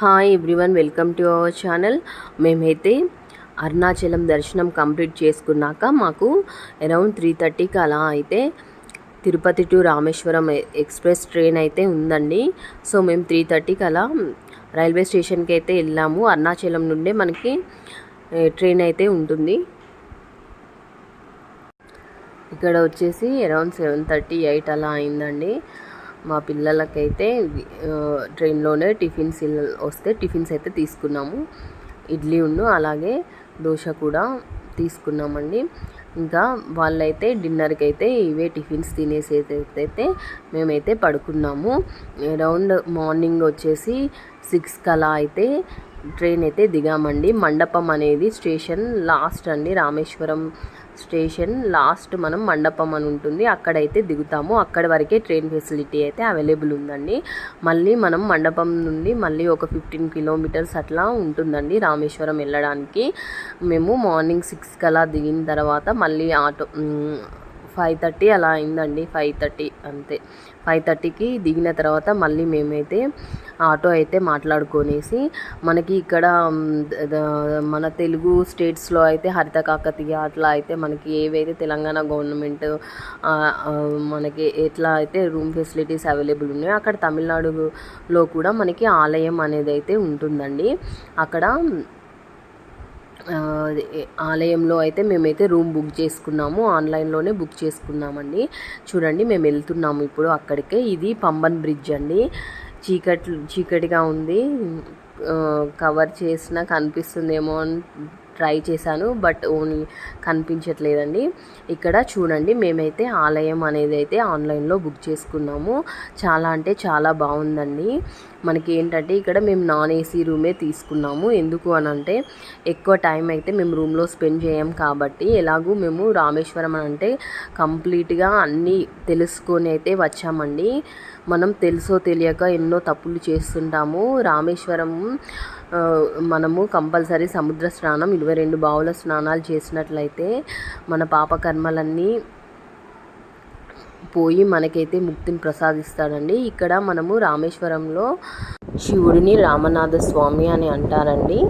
Hi everyone welcome to our channel మేమైతే అరుణాచలం దర్శనం complete చేసుకున్నాక మాకు అరౌండ్ త్రీ థర్టీకి అలా అయితే Tirupati to Rameswaram express train అయితే ఉందండి. సో మేము త్రీ థర్టీకి అలా రైల్వే స్టేషన్కి అయితే వెళ్ళాము. అరుణాచలం నుండే మనకి ట్రైన్ అయితే ఉంటుంది. ఇక్కడ వచ్చేసి అరౌండ్ సెవెన్ థర్టీ ఎయిట్ అలా అయిందండి. మా పిల్లలకైతే ట్రైన్లోనే టిఫిన్స్ వస్తే టిఫిన్స్ అయితే తీసుకున్నాము. ఇడ్లీ ఉండు అలాగే దోశ కూడా తీసుకున్నామండి. ఇంకా వాళ్ళైతే డిన్నర్కి అయితే ఇవే టిఫిన్స్ తినేసేదైతే మేమైతే పడుకున్నాము. అరౌండ్ మార్నింగ్ వచ్చేసి సిక్స్ కలా అయితే ట్రైన్ అయితే దిగామండి. మండపం అనేది స్టేషన్ లాస్ట్ అండి. రామేశ్వరం స్టేషన్ లాస్ట్ మనం మండపం అని ఉంటుంది. అక్కడైతే దిగుతాము. అక్కడ వరకే ట్రైన్ ఫెసిలిటీ అయితే అవైలబుల్ ఉందండి. మళ్ళీ మనం మండపం నుండి మళ్ళీ ఒక ఫిఫ్టీన్ కిలోమీటర్స్ అట్లా ఉంటుందండి రామేశ్వరం వెళ్ళడానికి. మేము మార్నింగ్ సిక్స్ కలా దిగిన తర్వాత మళ్ళీ ఆటో ఫైవ్ థర్టీ అలా అయిందండి ఫైవ్ థర్టీ అంతే. ఫైవ్ థర్టీకి దిగిన తర్వాత మళ్ళీ మేమైతే ఆటో అయితే మాట్లాడుకొనేసి మనకి ఇక్కడ మన తెలుగు స్టేట్స్లో అయితే హరిత కాకతీయ అట్లా అయితే మనకి ఏవైతే తెలంగాణ గవర్నమెంట్ మనకి ఎట్లా అయితే రూమ్ ఫెసిలిటీస్ అవైలబుల్ ఉన్నాయో అక్కడ తమిళనాడులో కూడా మనకి ఆలయం అనేది అయితే ఉంటుందండి. అక్కడ ఆలయంలో అయితే మేమైతే రూమ్ బుక్ చేసుకున్నాము. ఆన్లైన్లోనే బుక్ చేసుకున్నామండి. చూడండి మేము వెళ్తున్నాము ఇప్పుడు అక్కడికే. ఇది పంబన్ బ్రిడ్జ్ అండి. చీకటి చీకటిగా ఉంది. కవర్ చేసినా కనిపిస్తుందేమో అని ట్రై చేశాను బట్ ఓన్లీ కనిపించట్లేదండి. ఇక్కడ చూడండి మేమైతే ఆలయం అనేది అయితే ఆన్లైన్లో బుక్ చేసుకున్నాము. చాలా అంటే చాలా బాగుందండి. మనకి ఏంటంటే ఇక్కడ మేము నాన్ ఏసీ రూమే తీసుకున్నాము. ఎందుకు అని అంటే ఎక్కువ టైం అయితే మేము రూమ్లో స్పెండ్ చేయం కాబట్టి ఎలాగూ మేము రామేశ్వరం అని అంటే కంప్లీట్గా అన్నీ తెలుసుకొని అయితే వచ్చామండి. మనం తెలుసో తెలియక ఎన్నో తప్పులు చేస్తుంటాము. రామేశ్వరం మనము కంపల్సరీ సముద్ర స్నానం ఇరవై రెండు బావుల స్నానాలు చేసినట్లయితే మన పాపకర్మలన్నీ పోయి మనకైతే ముక్తిని ప్రసాదిస్తాడండి. ఇక్కడ మనము రామేశ్వరంలో శివుడిని రామనాథ స్వామి అని అంటారండి.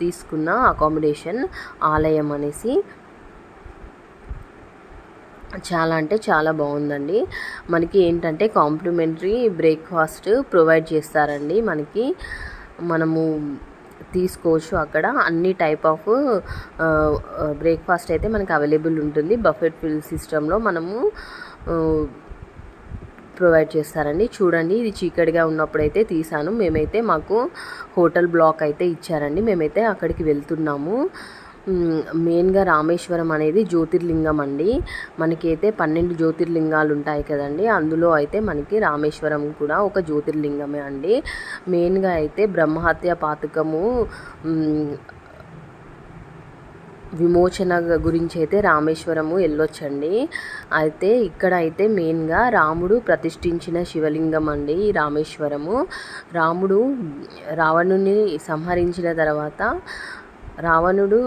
తీసుకున్న అకామిడేషన్ ఆలయం అనేసి చాలా అంటే చాలా బాగుందండి. మనకి ఏంటంటే కాంప్లిమెంటరీ బ్రేక్ఫాస్ట్ ప్రొవైడ్ చేస్తారండి మనకి. మనము తీసుకోవచ్చు అక్కడ. అన్ని టైప్ ఆఫ్ బ్రేక్ఫాస్ట్ అయితే మనకి అవైలబుల్ ఉంటుంది. బఫెట్ ఫిల్ సిస్టంలో మనము ప్రొవైడ్ చేస్తారండి. చూడండి ఇది చీకటిగా ఉన్నప్పుడైతే తీసాను. మేమైతే మాకు హోటల్ బ్లాక్ అయితే ఇచ్చారండి. మేమైతే అక్కడికి వెళ్తున్నాము. మెయిన్గా రామేశ్వరం అనేది జ్యోతిర్లింగం అండి. మనకైతే పన్నెండు జ్యోతిర్లింగాలు ఉంటాయి కదండి. అందులో అయితే మనకి రామేశ్వరం కూడా ఒక జ్యోతిర్లింగమే అండి. మెయిన్గా అయితే బ్రహ్మహత్య పాతకము విమోచన గురించి అయితే రామేశ్వరము వెళ్ళొచ్చండి. అయితే ఇక్కడ అయితే మెయిన్గా రాముడు ప్రతిష్ఠించిన శివలింగం అండి రామేశ్వరము. రాముడు రావణుని సంహరించిన తర్వాత రావణుడు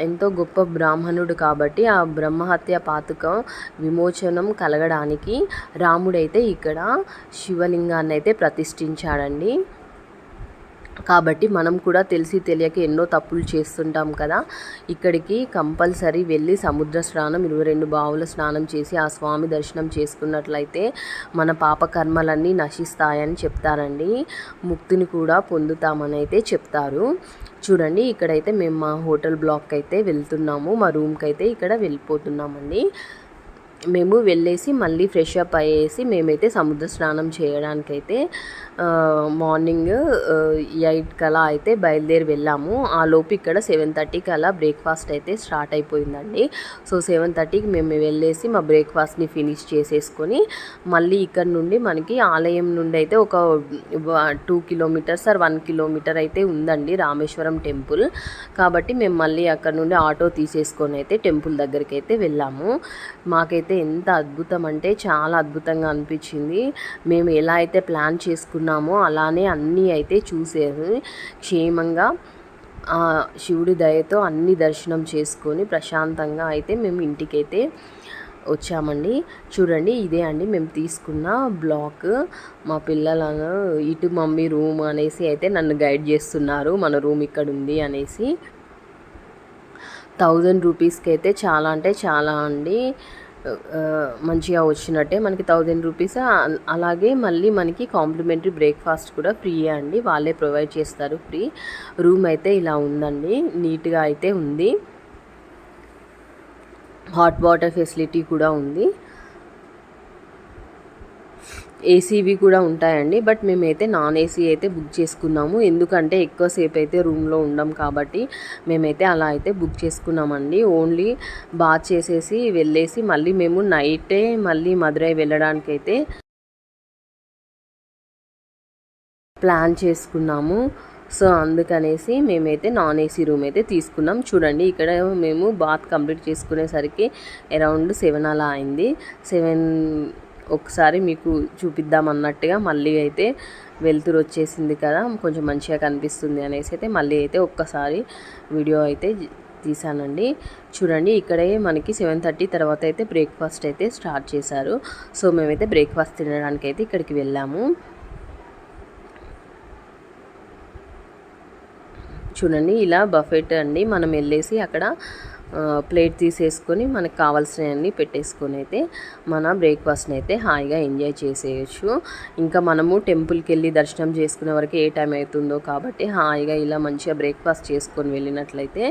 ఎంతో గొప్ప బ్రాహ్మణుడు కాబట్టి ఆ బ్రహ్మహత్య పాతకం విమోచనం కలగడానికి రాముడైతే ఇక్కడ శివలింగాన్ని అయితే ప్రతిష్ఠించాడండి. కాబట్టి మనం కూడా తెలిసి తెలియక ఎన్నో తప్పులు చేస్తుంటాం కదా. ఇక్కడికి కంపల్సరీ వెళ్ళి సముద్ర స్నానం ఇరవై రెండు బావుల స్నానం చేసి ఆ స్వామి దర్శనం చేసుకున్నట్లయితే మన పాపకర్మలన్నీ నశిస్తాయని చెప్తారండి. ముక్తిని కూడా పొందుతామని అయితే చెప్తారు. చూడండి ఇక్కడైతే మేము మా హోటల్ బ్లాక్ అయితే వెళ్తున్నాము. మా రూమ్కి అయితే ఇక్కడ వెళ్ళిపోతున్నామండి. మేము వెళ్ళేసి మళ్ళీ ఫ్రెష్ అప్ అయ్యేసి మేమైతే సముద్ర స్నానం చేయడానికైతే అయితే మార్నింగ్ ఎయిట్ కలా అయితే బయలుదేరి వెళ్ళాము. ఆ లోపు ఇక్కడ సెవెన్ థర్టీకి అలా బ్రేక్ఫాస్ట్ అయితే స్టార్ట్ అయిపోయిందండి. సో సెవెన్ థర్టీకి మేము వెళ్ళేసి మా బ్రేక్ఫాస్ట్ని ఫినిష్ చేసేసుకొని మళ్ళీ ఇక్కడ నుండి మనకి ఆలయం నుండి అయితే ఒక two kilometres or one kilometre అయితే ఉందండి రామేశ్వరం టెంపుల్. కాబట్టి మేము మళ్ళీ అక్కడ నుండి ఆటో తీసేసుకొని అయితే టెంపుల్ దగ్గరికి అయితే వెళ్ళాము. మాకైతే ఎంత అద్భుతం అంటే చాలా అద్భుతంగా అనిపించింది. మేము ఎలా అయితే ప్లాన్ చేసుకున్నామో అలానే అన్నీ అయితే చూసేది క్షేమంగా శివుడి దయతో అన్ని దర్శనం చేసుకొని ప్రశాంతంగా అయితే మేము ఇంటికైతే వచ్చామండి. చూడండి ఇదే అండి మేము తీసుకున్న బ్లాక్. మా పిల్లలను ఇటు మమ్మీ రూమ్ అనేసి అయితే నన్ను గైడ్ చేస్తున్నారు. మన రూమ్ ఇక్కడ ఉంది అనేసి. థౌజండ్ రూపీస్కి అయితే చాలా అంటే చాలా అండి. మంచిగా వచ్చినట్టే మనకి థౌజండ్ రూపీస్. అలాగే మళ్ళీ మనకి కాంప్లిమెంటరీ బ్రేక్ఫాస్ట్ కూడా ఫ్రీ అండి. వాళ్ళే ప్రొవైడ్ చేస్తారు ఫ్రీ. రూమ్ అయితే ఇలా ఉందండి. నీట్గా అయితే ఉంది. హాట్ వాటర్ ఫెసిలిటీ కూడా ఉంది. ఏసీవి కూడా ఉంటాయండి బట్ మేమైతే నాన్ ఏసీ అయితే బుక్ చేసుకున్నాము. ఎందుకంటే ఎక్కువసేపు అయితే రూమ్లో ఉండం కాబట్టి మేమైతే అలా అయితే బుక్ చేసుకున్నామండి. ఓన్లీ బాత్ చేసేసి వెళ్ళేసి మళ్ళీ మేము నైటే మళ్ళీ మదురై వెళ్ళడానికి అయితే ప్లాన్ చేసుకున్నాము. సో అందుకనేసి మేమైతే నాన్ ఏసీ రూమ్ అయితే తీసుకున్నాం. చూడండి ఇక్కడ మేము బాత్ కంప్లీట్ చేసుకునేసరికి అరౌండ్ సెవెన్ అలా అయింది. సెవెన్ ఒకసారి మీకు చూపిద్దాం అన్నట్టుగా మళ్ళీ అయితే వెలుతురు వచ్చేసింది కదా కొంచెం మంచిగా కనిపిస్తుంది అనేసి అయితే మళ్ళీ అయితే ఒక్కసారి వీడియో అయితే తీసానండి. చూడండి ఇక్కడే మనకి సెవెన్ థర్టీ తర్వాత అయితే బ్రేక్ఫాస్ట్ అయితే స్టార్ట్ చేశారు. సో మేమైతే బ్రేక్ఫాస్ట్ తినడానికి అయితే ఇక్కడికి వెళ్ళాము. చూడండి ఇలా బఫెట్ అండి. మనం వెళ్ళేసి అక్కడ ప్లేట్ తీసేసుకొని మనకు కావాల్సినవన్నీ పెట్టేసుకొని అయితే మన బ్రేక్ఫాస్ట్ని అయితే హాయిగా ఎంజాయ్ చేసేయచ్చు. ఇంకా మనము టెంపుల్కి వెళ్ళి దర్శనం చేసుకునే వరకు ఏ టైం అవుతుందో కాబట్టి హాయిగా ఇలా మంచిగా బ్రేక్ఫాస్ట్ చేసుకొని వెళ్ళినట్లయితే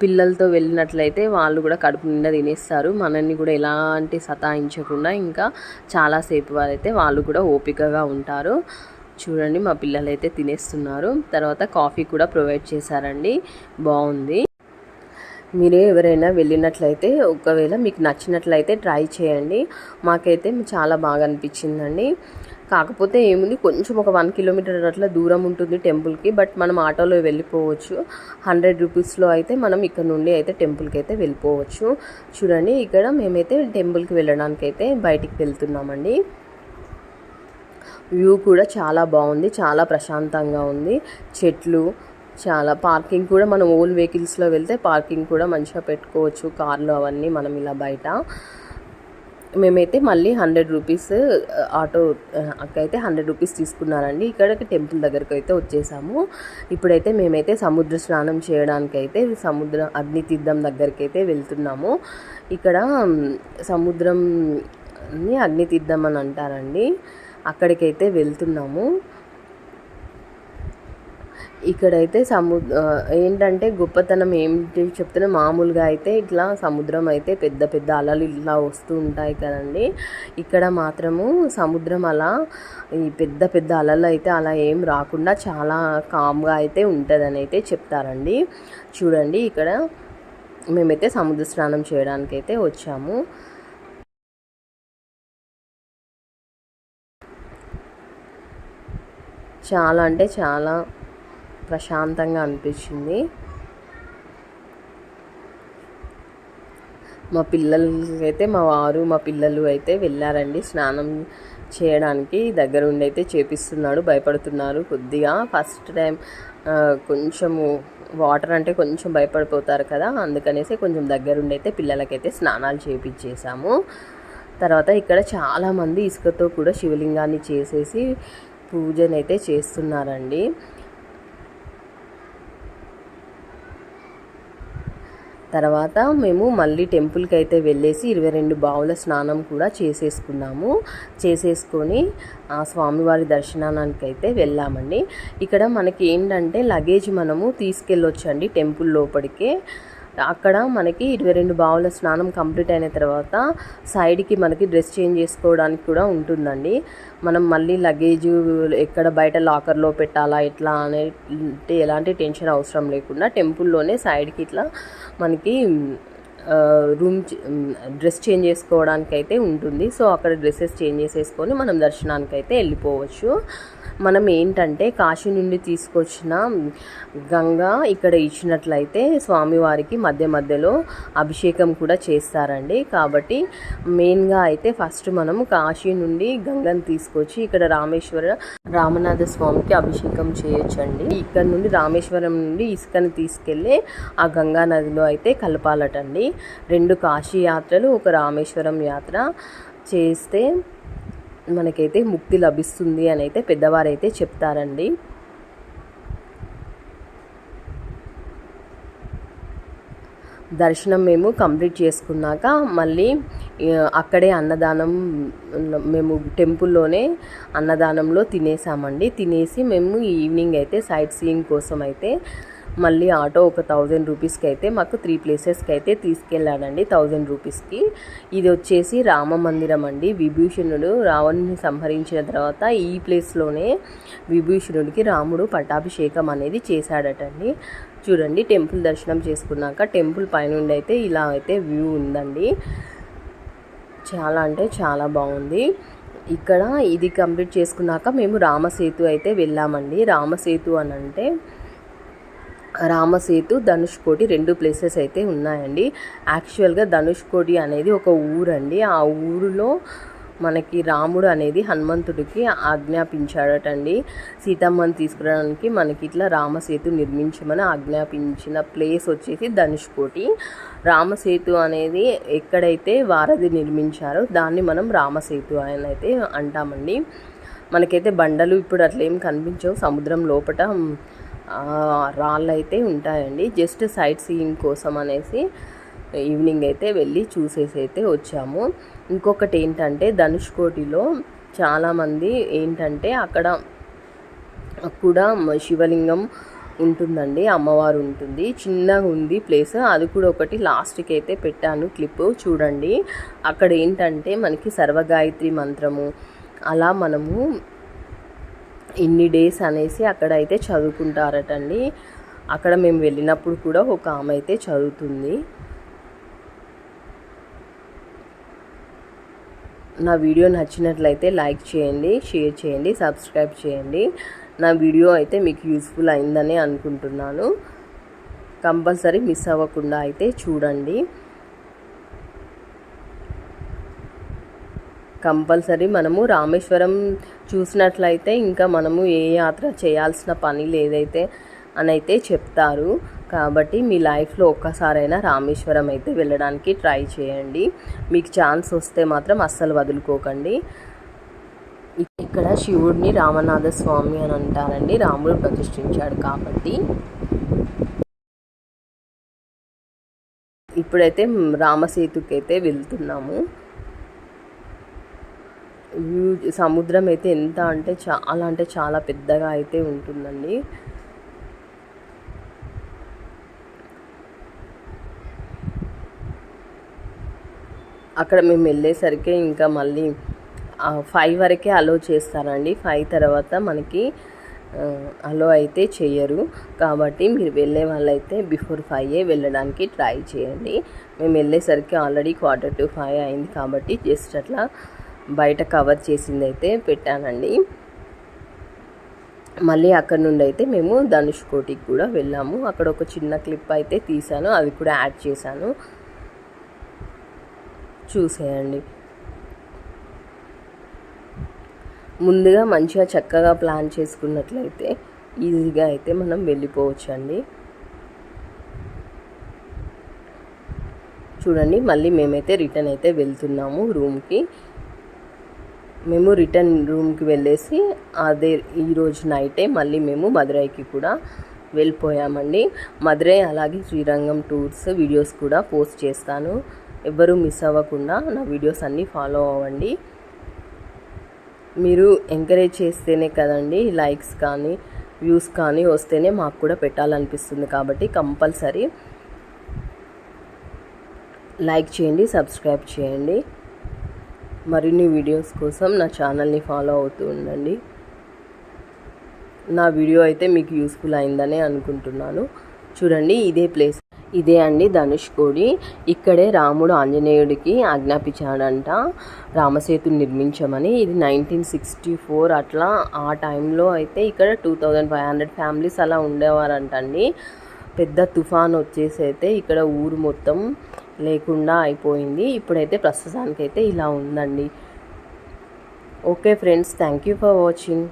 పిల్లలతో వెళ్ళినట్లయితే వాళ్ళు కూడా కడుపు నిండా తినేస్తారు. మనల్ని కూడా ఎలాంటి సతాయించకుండా ఇంకా చాలాసేపు వారైతే వాళ్ళు కూడా ఓపికగా ఉంటారు. చూడండి మా పిల్లలు అయితే తినేస్తున్నారు. తర్వాత కాఫీ కూడా ప్రొవైడ్ చేశారండి. బాగుంది. మీరు ఎవరైనా వెళ్ళినట్లయితే ఒకవేళ మీకు నచ్చినట్లయితే ట్రై చేయండి. మాకైతే చాలా బాగా అనిపించిందండి. కాకపోతే ఏముంది కొంచెం ఒక వన్ కిలోమీటర్ అట్లా దూరం ఉంటుంది టెంపుల్కి బట్ మనం ఆటోలో వెళ్ళిపోవచ్చు. హండ్రెడ్ రూపీస్లో అయితే మనం ఇక్కడ నుండి అయితే టెంపుల్కి అయితే వెళ్ళిపోవచ్చు. చూడండి ఇక్కడ మేమైతే టెంపుల్కి వెళ్ళడానికి అయితే బయటికి వెళ్తున్నామండి. వ్యూ కూడా చాలా బాగుంది చాలా ప్రశాంతంగా ఉంది. చెట్లు చాలా పార్కింగ్ కూడా మనం ఓన్ వెహికల్స్లో వెళ్తే పార్కింగ్ కూడా మంచిగా పెట్టుకోవచ్చు. కార్లు అవన్నీ మనం ఇలా బయట. మేమైతే మళ్ళీ హండ్రెడ్ రూపీస్ ఆటో అక్కయితే హండ్రెడ్ రూపీస్ తీసుకున్నారండి. ఇక్కడికి టెంపుల్ దగ్గరకు అయితే వచ్చేసాము. ఇప్పుడైతే మేమైతే సముద్ర స్నానం చేయడానికి అయితే సముద్ర అగ్ని తీర్థం దగ్గరికి అయితే వెళ్తున్నాము. ఇక్కడ సముద్రంని అగ్ని తీర్థం అని అంటారండి. అక్కడికైతే వెళ్తున్నాము. ఇక్కడైతే సము ఏంటంటే గొప్పతనం ఏంటి చెప్తున్నా మామూలుగా అయితే ఇట్లా సముద్రం అయితే పెద్ద పెద్ద అలలు ఇలా వస్తూ ఉంటాయి కదండి. ఇక్కడ మాత్రము సముద్రం అలా ఈ పెద్ద పెద్ద అలలు అయితే అలా ఏం రాకుండా చాలా కామ్గా అయితే ఉంటుందని అయితే చెప్తారండి. చూడండి ఇక్కడ మేమైతే సముద్ర స్నానం చేయడానికి అయితే వచ్చాము. చాలా అంటే చాలా ప్రశాంతంగా అనిపించింది. మా పిల్లలకైతే మా వారు మా పిల్లలు అయితే వెళ్ళారండి. స్నానం చేయడానికి దగ్గర ఉండి అయితే చేపిస్తున్నాడు భయపడుతున్నారు కొద్దిగా. ఫస్ట్ టైం కొంచెము వాటర్ అంటే కొంచెం భయపడిపోతారు కదా అందుకనేసి కొంచెం దగ్గరుండి అయితే పిల్లలకైతే స్నానాలు చేపించేసాము తర్వాత ఇక్కడ చాలామంది ఇసుకతో కూడా శివలింగాన్ని చేసేసి పూజనైతే చేస్తున్నారండి. తర్వాత మేము మళ్ళీ టెంపుల్కి అయితే వెళ్ళేసి ఇరవై రెండు బావుల స్నానం కూడా చేసేసుకున్నాము. చేసేసుకొని ఆ స్వామివారి దర్శనానికి అయితే వెళ్ళామండి. ఇక్కడ మనకి ఏంటంటే లగేజ్ మనము తీసుకెళ్ళొచ్చండి టెంపుల్ లోపలికే అక్కడ మనకి ఇరవై రెండు బావుల స్నానం కంప్లీట్ అయిన తర్వాత సైడ్కి మనకి డ్రెస్ చేంజ్ చేసుకోవడానికి కూడా ఉంటుందండి. మనం మళ్ళీ లగేజ్ ఎక్కడ బయట లాకర్లో పెట్టాలా ఎట్లా అనే ఎలాంటి టెన్షన్ అవసరం లేకుండా టెంపుల్లోనే సైడ్కి ఇట్లా మనకి రూమ్ డ్రెస్ చేంజ్ చేసుకోవడానికి అయితే ఉంటుంది. సో అక్కడ డ్రెస్సెస్ చేంజ్ చేసేసుకొని మనం దర్శనానికి అయితే వెళ్ళిపోవచ్చు. మనం ఏంటంటే కాశీ నుండి తీసుకొచ్చిన గంగా ఇక్కడ ఇచ్చినట్లయితే స్వామివారికి మధ్య మధ్యలో అభిషేకం కూడా చేస్తారండి. కాబట్టి మెయిన్గా అయితే ఫస్ట్ మనం కాశీ నుండి గంగను తీసుకొచ్చి ఇక్కడ రామేశ్వర రామనాథ స్వామికి అభిషేకం చేయొచ్చండి. ఇక్కడ నుండి రామేశ్వరం నుండి ఇసుకను తీసుకెళ్ళి ఆ గంగా నదిలో అయితే కలపాలటండి. రెండు కాశీ యాత్రలు ఒక రామేశ్వరం యాత్ర చేస్తే మనకైతే ముక్తి లభిస్తుంది అని అయితే పెద్దవారైతే చెప్తారండి. దర్శనం మేము కంప్లీట్ చేసుకున్నాక మళ్ళీ అక్కడే అన్నదానం మేము టెంపుల్లోనే అన్నదానంలో తినేసామండి. తినేసి మేము ఈవినింగ్ అయితే సైట్ సీయింగ్ కోసం అయితే మళ్ళీ ఆటో ఒక థౌజండ్ రూపీస్కి అయితే మాకు త్రీ ప్లేసెస్కి అయితే తీసుకెళ్ళాడండి థౌజండ్ రూపీస్కి. ఇది వచ్చేసి రామ మందిరం అండి. విభూషణుడు రావణుని సంహరించిన తర్వాత ఈ ప్లేస్లోనే విభూషణుడికి రాముడు పట్టాభిషేకం అనేది చేశాడటండి. చూడండి టెంపుల్ దర్శనం చేసుకున్నాక టెంపుల్ పైనుండి అయితే ఇలా అయితే వ్యూ ఉందండి. చాలా అంటే చాలా బాగుంది. ఇక్కడ ఇది కంప్లీట్ చేసుకున్నాక మేము రామసేతు అయితే వెళ్ళామండి. రామసేతు అని అంటే రామసేతు ధనుష్కోటి రెండు ప్లేసెస్ అయితే ఉన్నాయండి. యాక్చువల్గా ధనుష్కోటి అనేది ఒక ఊరండి. ఆ ఊరిలో మనకి రాముడు అనేది హనుమంతుడికి ఆజ్ఞాపించాడటండి. సీతమ్మని తీసుకురావడానికి మనకి ఇట్లా రామసేతు నిర్మించమని ఆజ్ఞాపించిన ప్లేస్ వచ్చేసి ధనుష్కోటి రామసేతు అనేది ఎక్కడైతే వారధి నిర్మించారో దాన్ని మనం రామసేతు అని అయితే అంటామండి. మనకైతే బండలు ఇప్పుడు అట్లా ఏం కనిపించవు. సముద్రం లోపట రాళ్ళు అయితే ఉంటాయండి. జస్ట్ సైట్ సీయింగ్ కోసం అనేసి ఈవినింగ్ అయితే వెళ్ళి చూసేసి అయితే వచ్చాము. ఇంకొకటి ఏంటంటే ధనుష్కోటిలో చాలామంది ఏంటంటే అక్కడ కూడా శివలింగం ఉంటుందండి అమ్మవారు ఉంటుంది. చిన్నగా ఉంది ప్లేస్. అది కూడా ఒకటి లాస్ట్కి అయితే పెట్టాను క్లిప్. చూడండి. అక్కడ ఏంటంటే మనకి సర్వగాయత్రి మంత్రము. అలా మనము ఇన్ని డేస్ అనేసి అక్కడ అయితే చదువుకుంటారటండి. అక్కడ మేము వెళ్ళినప్పుడు కూడా ఒక ఆమె అయితే చదువుతుంది. నా వీడియో నచ్చినట్లయితే లైక్ చేయండి షేర్ చేయండి సబ్స్క్రైబ్ చేయండి. నా వీడియో అయితే మీకు యూస్ఫుల్ అయిందని అనుకుంటున్నాను. కంపల్సరీ మిస్ అవ్వకుండా అయితే చూడండి. కంపల్సరీ మనము రామేశ్వరం చూసినట్లయితే ఇంకా మనము ఏ యాత్ర చేయాల్సిన పని లేదైతే అని అయితే చెప్తారు. కాబట్టి మీ లైఫ్లో ఒక్కసారైనా రామేశ్వరం అయితే వెళ్ళడానికి ట్రై చేయండి. మీకు ఛాన్స్ వస్తే మాత్రం అస్సలు వదులుకోకండి. ఇక్కడ శివుడిని రామనాథ స్వామి అని అంటారండి. రాముడు ప్రతిష్ఠించాడు కాబట్టి. ఇప్పుడైతే రామసేతుకైతే వెళ్తున్నాము. సముద్రం అయితే ఎంత అంటే చాలా అంటే చాలా పెద్దగా అయితే ఉంటుందండి. అక్కడ మేము వెళ్ళేసరికి ఇంకా మళ్ళీ ఫైవ్ వరకే అలో చేస్తారండి. ఫైవ్ తర్వాత మనకి అలో అయితే చేయరు. కాబట్టి మీరు వెళ్ళే వాళ్ళైతే బిఫోర్ ఫైవ్ వెళ్ళడానికి ట్రై చేయండి. మేము వెళ్ళేసరికి ఆల్రెడీ క్వార్టర్ టు ఫైవ్ అయింది కాబట్టి జస్ట్ అట్లా బయట కవర్ చేసింది అయితే పెట్టానండి. మళ్ళీ అక్కడ నుండి అయితే మేము ధనుష్కోటికి కూడా వెళ్ళాము. అక్కడ ఒక చిన్న క్లిప్ అయితే తీసాను అది కూడా యాడ్ చేశాను. చూసేయండి. ముందుగా మంచిగా చక్కగా ప్లాన్ చేసుకున్నట్లయితే ఈజీగా అయితే మనం వెళ్ళిపోవచ్చండి. చూడండి మళ్ళీ మేమైతే రిటర్న్ అయితే వెళ్తున్నాము రూమ్కి. మేము రిటర్న్ రూమ్కి వెళ్ళేసి అదే ఈరోజు నైటే మళ్ళీ మేము మదురైకి కూడా వెళ్ళిపోయామండి. మదురై అలాగే శ్రీరంగం టూర్స్ వీడియోస్ కూడా పోస్ట్ చేస్తాను. ఎవ్వరూ మిస్ అవ్వకుండా నా వీడియోస్ అన్నీ ఫాలో అవ్వండి. మీరు ఎంకరేజ్ చేస్తేనే కదండి లైక్స్ కానీ వ్యూస్ కానీ వస్తేనే మాకు కూడా పెట్టాలనిపిస్తుంది కాబట్టి కంపల్సరీ లైక్ చేయండి సబ్స్క్రైబ్ చేయండి. మరిన్ని వీడియోస్ కోసం నా ఛానల్ని ఫాలో అవుతూ ఉండండి. నా వీడియో అయితే మీకు యూస్ఫుల్ అయిందని అనుకుంటున్నాను. చూడండి ఇదే ప్లేస్. ఇదే అండి ధనుష్కోడి ఇక్కడే రాముడు ఆంజనేయుడికి ఆజ్ఞాపించాడంట. రామసేతు నిర్మించమని. ఇది నైన్టీన్ సిక్స్టీ ఫోర్ అట్లా. ఆ టైంలో అయితే ఇక్కడ two thousand five hundred families అలా ఉండేవారంటండి. పెద్ద తుఫాన్ వచ్చేసి అయితే ఇక్కడ ఊరు మొత్తం లేకుండా అయిపోయింది. ఇప్పుడైతే ప్రస్తుతానికైతే ఇలా ఉందండి. Okay friends thank you for watching.